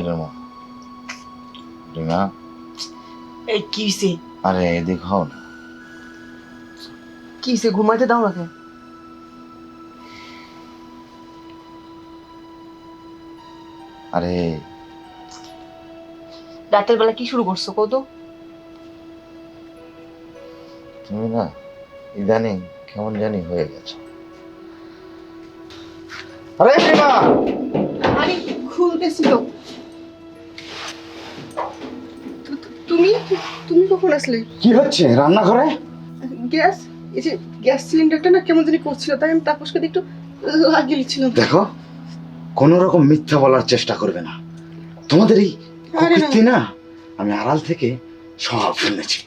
এই রেমা? রিমা এই কি হইছে? আরে এদিক হও না। কি হইছে? ঘুমাইতে দাও না আরে। রাতের বেলা কি শুরু করছ কত তুমি না ইদানিং কেমন জানি হয়ে গেছো। আরে রিমা! আরে খুলতেছি তু- তুমি কখন আসলে? কি হচ্ছে? রান্নাঘরে? গ্যাস এই যে গ্যাস সিলিন্ডারটা না কেমন জানি করছিল তাই আমি তাপসকে একটু লাগিয়ে নিচ্ছিলাম দেখো কোন রকম মিথ্যা বলার চেষ্টা করবে না। তোমাদের এই। কুকীর্তি না আমি আড়াল থেকে সব শুনেছি।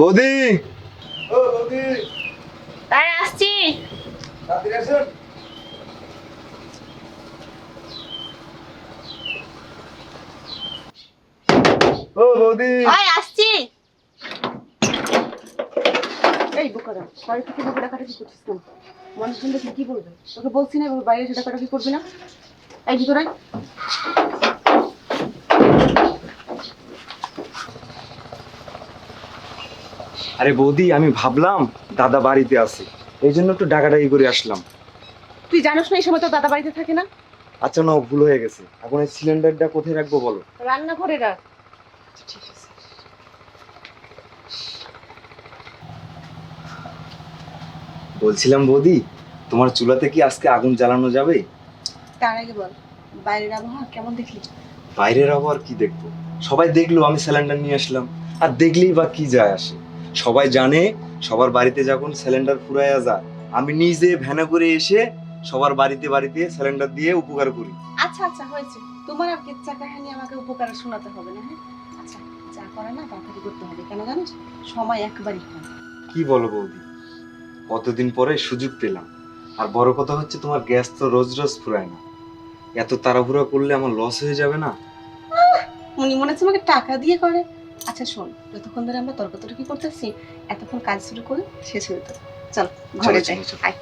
বৌদি। তাই আসছি। ও বৌদি। ওই আসছি। এই বোকারা বাড়ি থেকে বোকা ডাকাটাকি করছিস কেন? মানুষ শুনলে কি বলবে? তোকে বলছি না এভাবে বাইরে এসে ডাকাটাকি করবি না? এই ভিতরে আরে বৌদি আমি ভাবলাম দাদা বাড়িতে আছে। এই জন্য একটু ডাকাডাকি করে আসলাম। তুই জানিস না এই সময় তো দাদা বাড়িতে থাকে না? আচ্ছা না ভুল হয়ে গেছে। এখন এই সিলিন্ডারটা কোথায় রাখব বলো? রান্না করে রাখ ঠিক আছে। বলছিলাম বৌদি তোমার চুলাতে কি আজকে আগুন জ্বালানো যাবে? তার আগে বল বাইরের আবহাওয়া কেমন দেখলি? বাইরের আবার কি দেখব? সবাই দেখল আমি সিলিন্ডার নিয়ে আসলাম। আর দেখলেই বা কি যায় আসে। সবাই জানে সবার বাড়িতে যখন সিলিন্ডার ফুরাইয়া যায় আমি নিজে ভ্যানে করে এসে সবার বাড়িতে বাড়িতে সিলিন্ডার দিয়ে উপকার করি। আচ্ছা আচ্ছা হয়েছে। তোমার আর কেচ্চা কাহিনী আমাকে উপকার শোনাতে হবে না হ্যাঁ? আচ্ছা যা করে না তাড়াতাড়ি করতে হবে। কেন জানিস? সময় একবারই কম। কি বলো বৌদি? কতদিন পরে সুযোগ পেলাম। আর বড় কথা হচ্ছে তোমার গ্যাস তো রোজ রোজ ফুরায় না। এত তাড়াহুড়া করলে আমার লস হয়ে যাবে না? উনি মনে হচ্ছে আমাকে টাকা দিয়ে করে। আচ্ছা শোন যতক্ষণ ধরে আমরা তর্কতর্কি করতেছি এতক্ষণ কাজ শুরু করে শেষ হয়ে যেত চল ঘরে যাই। আয়।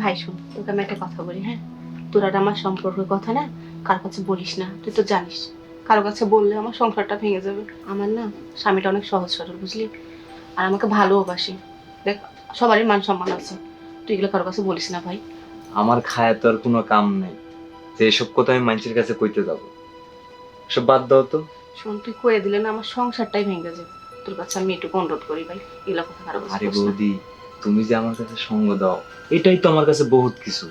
ভাই শোন তোকে আমি একটা কথা বলি হ্যাঁ তোর আর আমার সম্পর্কের কথা না কার কাছে বলিস না তুই তো জানিস কারও কাছে বললে আমার সংসারটা ভেঙে যাবে। আমার না স্বামীটা অনেক সহজ সরল বুঝলি? আর আমাকে ভালোবাসি দেখ সবারই মান সম্মান আছে। তুই এগুলো কারও কাছে বলিস না ভাই। আমার খায়া তো আর কোনো কাম নেই। যে এসব কথা আমি মানুষের কাছে কইতে যাব। সব বাদ দাও তো। শোন তুই কয়ে দিলে না আমার সংসারটাই ভেঙে যাবে। তোর কাছে আমি একটু অনুরোধ করি ভাই এগুলো কথা কারও কাছে আরে বলিস না। বৌদি তুমি যে আমার কাছে সঙ্গ দাও এটাই তো আমার কাছে বহুত কিছু।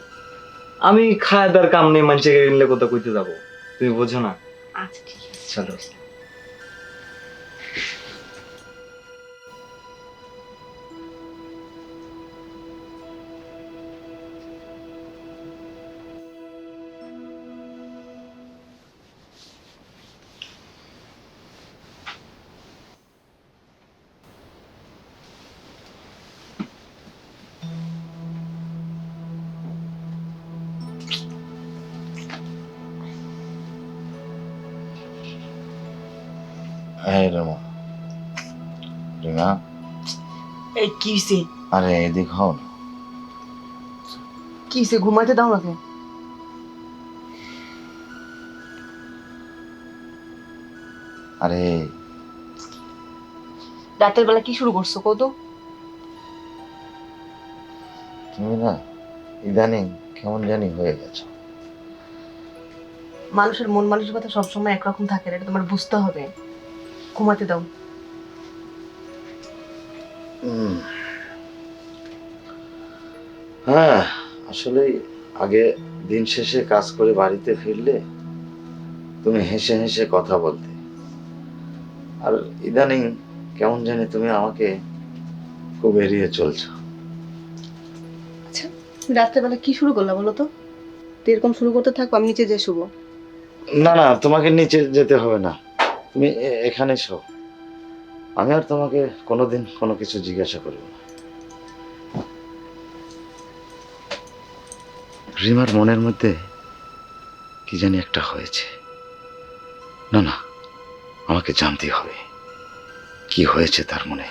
আমি খায় দার কাম নেই মানুষের কথা কইতে যাব। তুমি বোঝো না? আচ্ছা ঠিক আছে চলো এই রেমা রিমা এই কি হইছে? আরে এদিক হও কি হইছে? ঘুমাইতে দাও না কেন আরে। রাতের বেলা কি শুরু করছ কত তুমি না ইদানিং কেমন জানি হয়ে গেছো। মানুষের মন মানসিকতা সবসময় একরকম থাকে না এটা তোমার বুঝতে হবে। ঘুমাতে দাও। হ্যাঁ আসলে আগে দিন শেষে কাজ করে বাড়িতে ফিরলে তুমি হেসে হেসে কথা বলতে। আর ইদানিং কেমন জানি তুমি আমাকে খুব এড়িয়ে চলছো। আচ্ছা রাত্রেবেলা কি শুরু করলা বলো তো? এরকম শুরু করতে থাকো আমি নিচে যে শুভ না না তোমাকে নিচে যেতে হবে না। তুমি এখানে শো আমি আর তোমাকে কোনোদিন কোনো কিছু জিজ্ঞাসা করব না। রিমার মনের মধ্যে কি জানি একটা হয়েছে। না না, আমাকে জানতে হবে কি হয়েছে তার মনে।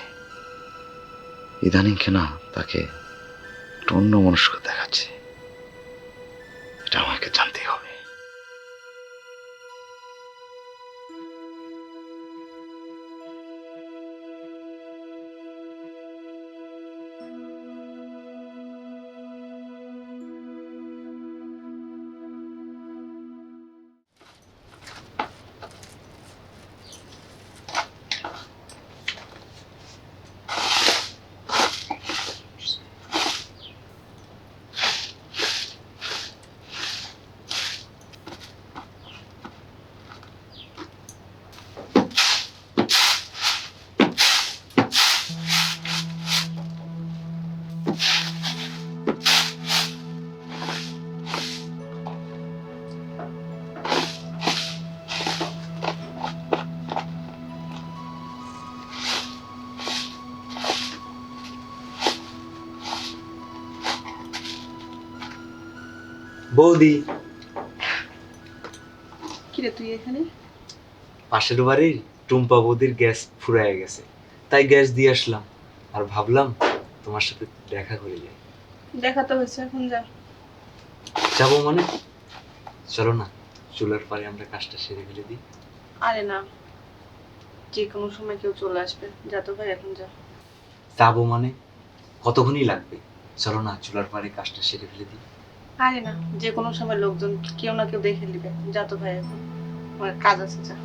ইদানিং কেনা তাকে একটু অন্য মনস্ক দেখাচ্ছে। এটা আমাকে জানতে হবে। বৌদি। কিরে তুই এখানে? পাশের বাড়ির টুম্পা বৌদির গ্যাস ফুরায় গেছে। তাই গ্যাস দিয়ে আসলাম। আর ভাবলাম তোমার সাথে দেখা করে যাই। দেখা তো হয়েছে এখন যা। যাব মানে? চলো না চুলার পারে আমরা কাজটা সেরে ফেলে দিই। আরে না যে কোনো সময় কেউ চলে আসবে। যা তো ভাই এখন যা। যাব মানে? কতক্ষণই লাগবে? চলো না চুলার পারে কাজটা সেরে ফেলে দিই। আরে না। যে কোনো সময় লোকজন কেউ না কেউ দেখে নিবে। যা তো ভাই এখন আমার কাজ আছে যা।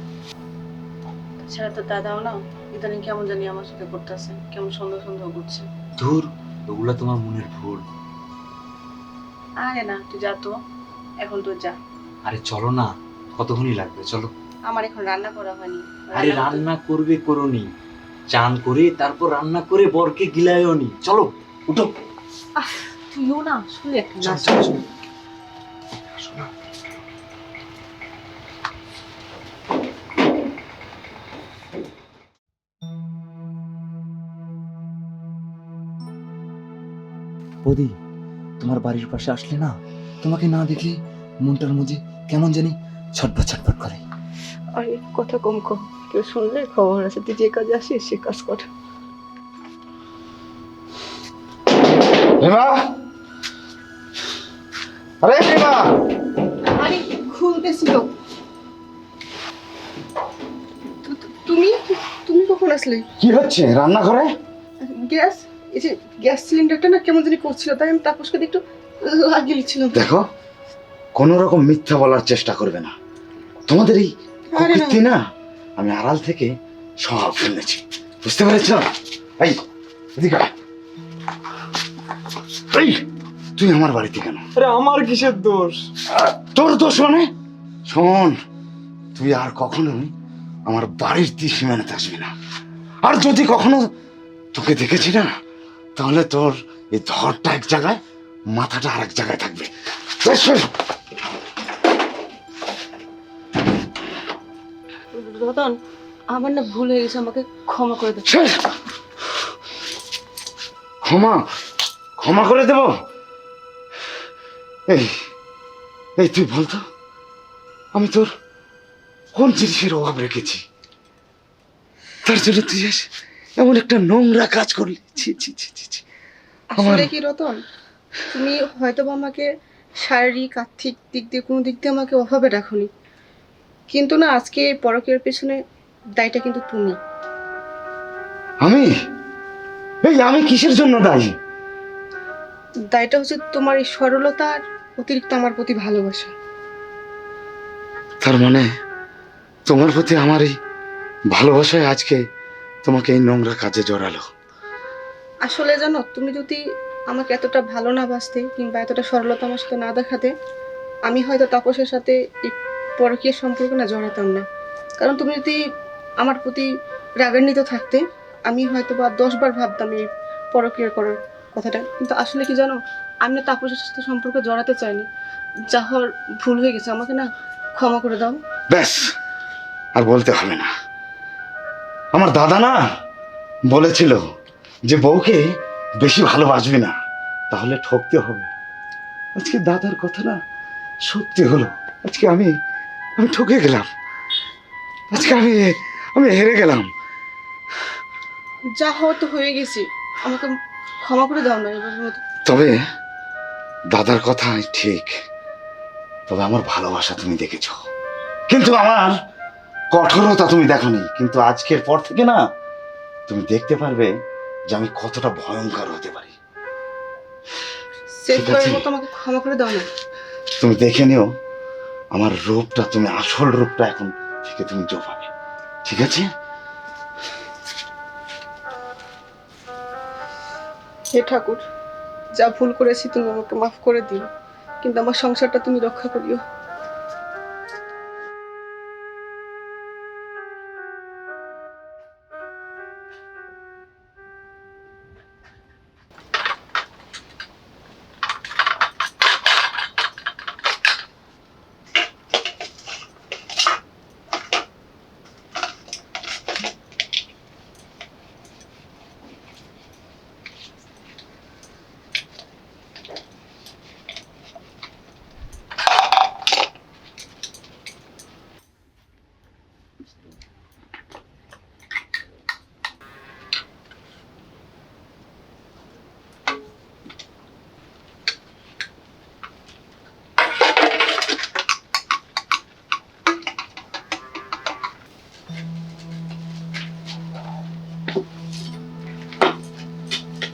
তাছাড়া তো দাদাও না ইদানিং কেমন জানি আমার সাথে করতেছে কেমন সন্দেহ সন্দেহ করছে। ধুর ওগুলা তোমার মনের ভুল। আরে না তুই যা তো এখন তো যা। আরে চলো না কতক্ষণই লাগবে চলো। আমার এখন রান্না করা হয়নি। আরে রান্না করবে করনি চান করে তারপর রান্না করে বরকে গিলায়ও নি চলো উঠো। তুইও না শুনে একটা নাচ। বৌদি তোমার বাড়ির পাশে আসলে না তোমাকে না দেখলে মনটার মধ্যে কেমন জানি ছটফট ছটফট করে। আরে কথা কম কম কেউ শুনলে খবর আছে তুই যে কাজে আসিস সে কাজ কর। রিমা আরে রিমা! আরে খুলতেছি তো তুমি? তুমি কখন আসলে? কি হচ্ছে? রান্নাঘরে? গ্যাস এই যে গ্যাস সিলিন্ডারটা না কেমন জানি করছিল তাই আমি তাপসকে একটু লাগিয়ে দিচ্ছিলাম দেখো কোন রকম মিথ্যা বলার চেষ্টা করবে না। তোমাদের এই। কুকীর্তি না আমি আড়াল থেকে সব শুনেছি। বুঝতে পেরেছ? এই এদিকে। এই! তুই আমার বাড়িতে কেন? আরে আমার কিসের দোষ? তোর দোষ মানে? শোন তুই আর কখনোই আমার বাড়ির সীমানাতে আসবি না। আর যদি কখনো তোকে দেখেছি না তাহলে তোর এই ধরটা এক জায়গায় মাথাটা আর এক জায়গায় থাকবে। রতন আমার না ভুল হয়ে গেছে আমাকে ক্ষমা করে দে। ক্ষমা ক্ষমা করে দেব? এই এই তুই বলতো আমি তোর কোন জিনিসের অভাব রেখেছি? তার জন্য তুই এমন একটা নোংরা কাজ করলি। ছি ছি ছি ছি ছি। আসলে কি রতন? তুমি হয়তো আমাকে শারীরিক আর্থিক দিক দিয়ে কোনো দিক দিয়ে আমাকে অভাবে রাখোনি। কিন্তু না আজকে পরকের পেছনে দায়টা কিন্তু তুমি। আমি? এই আমি কিসের জন্য দায়ী? দায়টা হচ্ছে তোমার এই সরলতা আর অতিরিক্ত আমার প্রতি ভালোবাসা। তার মানে তোমার প্রতি আমার এই ভালোবাসায় আজকে তোমাকে এই নোংরা কাজে জড়ালো। আসলে জানো তুমি যদি আমাকে এতটা ভালো না বাসতে কিংবা এতটা সরলতা আমার সাথে না দেখাতে আমি হয়তো তাপসের সাথে এই পরকীয় সম্পর্ক না জড়াতাম না। কারণ তুমি যদি আমার প্রতি রাগান্বিত থাকতে আমি হয়তো বা দশবার ভাবতাম এই পরকীয় করার। কথাটা। কিন্তু আসলে কি জানো আমি না তাপসের সাথে সম্পর্ক জড়াতে চাইনি। যা হওয়ার ভুল হয়ে গেছে আমাকে না ক্ষমা করে দাও। ব্যাস আর বলতে হবে না। আমার দাদা না বলেছিল যে বউকে বেশি ভালোবাসবি না তাহলে ঠকতে হবে। আজকে দাদার কথা না সত্যি হলো। আজকে আমি আমি ঠকে গেলাম। আজকে আমি আমি হেরে গেলাম। যা হওয়ার তো হয়ে গেছি আমাকে ক্ষমা করে দাও না এবারের মতো। তবে দাদার কথা ঠিক তবে আমার ভালোবাসা তুমি দেখেছ। কিন্তু আমার কঠোরতা তুমি দেখোনি কিন্তু আজকের পর থেকে না তুমি দেখতে পারবে যে আমি কতটা ভয়ঙ্কর হতে পারি। ক্ষমা করে দাও না। তুমি দেখে নিও আমার রূপটা তুমি আসল রূপটা এখন থেকে তুমি জোপাবে। ঠিক আছে? হে ঠাকুর, যা ভুল করেছি তুমি আমাকে মাফ করে দিও, কিন্তু আমার সংসারটা তুমি রক্ষা করিও।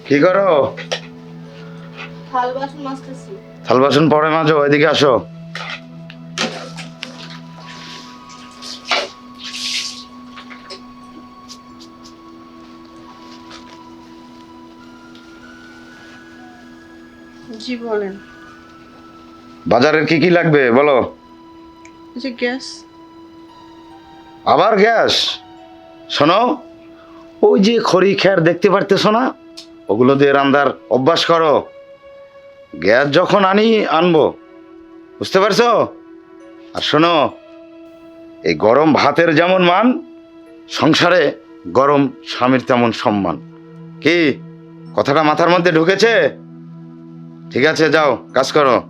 কি করো? থাল বাসন পরে মাঝো এদিকে আসো। জি বলেন। বাজারের কি কি লাগবে বলো? যে গ্যাস। আবার গ্যাস? শোনো ওই যে খড়ি খ্যার দেখতে পারতেছো না? ওগুলো দিয়ে রান্দার অভ্যাস করো। গ্যাস যখন আনি, আনব। বুঝতে পারছ? আর শোনো, এই গরম ভাতের যেমন মান, সংসারে গরম স্বামীর তেমন সম্মান। কি? কথাটা মাথার মধ্যে ঢুকেছে? ঠিক আছে, যাও, কাজ করো।